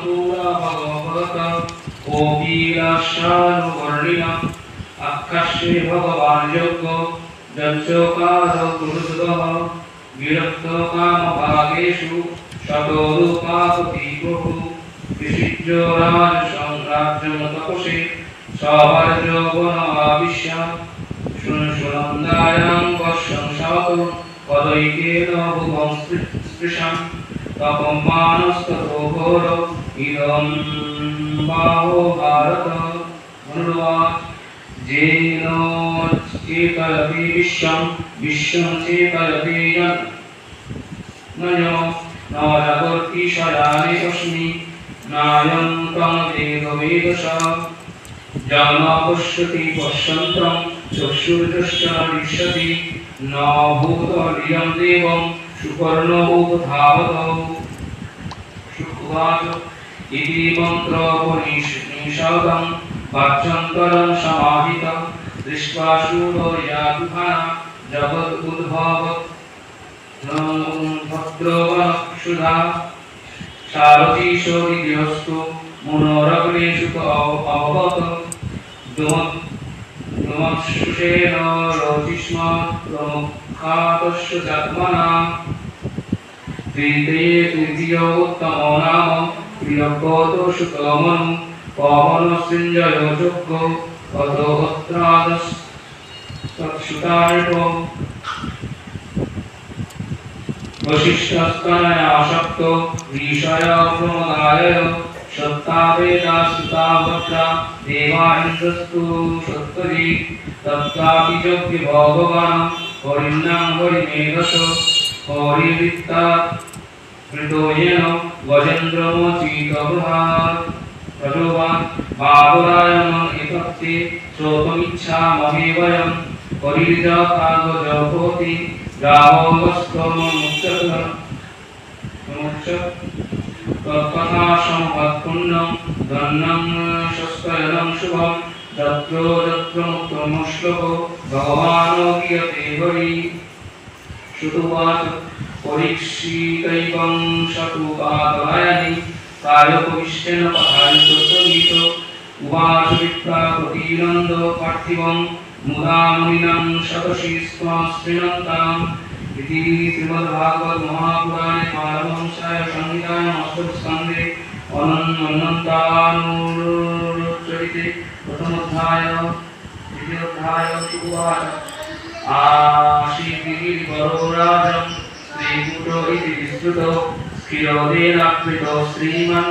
পুরা ভগবত কোকিলাশানুবর্ণিন আকাশে ভগবান যোগ্য যজ্ঞকার গুরুদহ বিরক্ত কাম ভাগেষু শতরূপাপতি প্রভু বিচিত্র রাজ সংরাজ্য তপসে সবার যৌবন আবিশ্যাম শুনশুনন্দায়াং বর্ষং শত পদৈকেন ভুবং স্পৃশাম তপম মানস্ততো ঘোর ইদম বাহো ভারত অনুবাদ যেন চেতয়তি বিশ্বম বিশ্বম চেতয়তি নয় ন জগতি শয়ানে তস্মি নায়ং তং সুবর্ণৌ ধাবতৌ শুক্লাচ ইতি মন্ত্রোপনিষদং বাচ্যন্তরং সমাহিতং দৃष्ट्বা শুভো ইয়াদুহানা জগৎ উদ্ভব ভদ্রবনক্ষুধা সারথীশ্বরী গৃহস্থ মুনরগ্নেষু অবগত দুমৎসুষেণ রচিষ্ম প্রমুখ জাত্মনা তৃতীয় তৃতীয় উত্তম নাম প্রিয়গত সুতমনু পবন সৃঞ্জয় যোগ্য অধোত্রাদস তৎসুতার্প বশিষ্ঠস্তনয় আসক্ত ঋষয় প্রমদায় সত্তাবেদাসুতাভদ্রা দেবা ইন্দ্রস্তু সত্যজি তত্ত্বাপি যোগ্য ভগবান হরিবৃত্তা কৃতয়েন গজেন্দ্রমচিত বৃহাৎ প্রজোবান বাদরায়ণ এতত্তে শ্রোতমিচ্ছামহে বয়ম হরির্যথাগজভূতি রাবস্তমুচ্যত তৎকথা সম্পৎপুণ্যং ধন্যং সস্তয়নং শুভম। যত্র মুক্তমশ্লোক ভগবান গীয়তে হরি। শুতুবাচ পরীক্ষিতৈবং শতুপাদরায়ণি কায়কবিষ্টেন কথায়িত উবাচ বিপ্রাপতিনন্দ পার্থিবং মুদা মুনিনাং শতশী স্মৃণন্তাম ইতি শ্রীমদ্ভাগবত মহাপুরাণে পারমহংসায় সংহিতায় অষ্টম স্কন্ধে অনন্তানুচরিতে প্রথম অধ্যায় দ্বিতীয় অধ্যায় উপায় আশীতির বররাজম ইতি শ্রীমান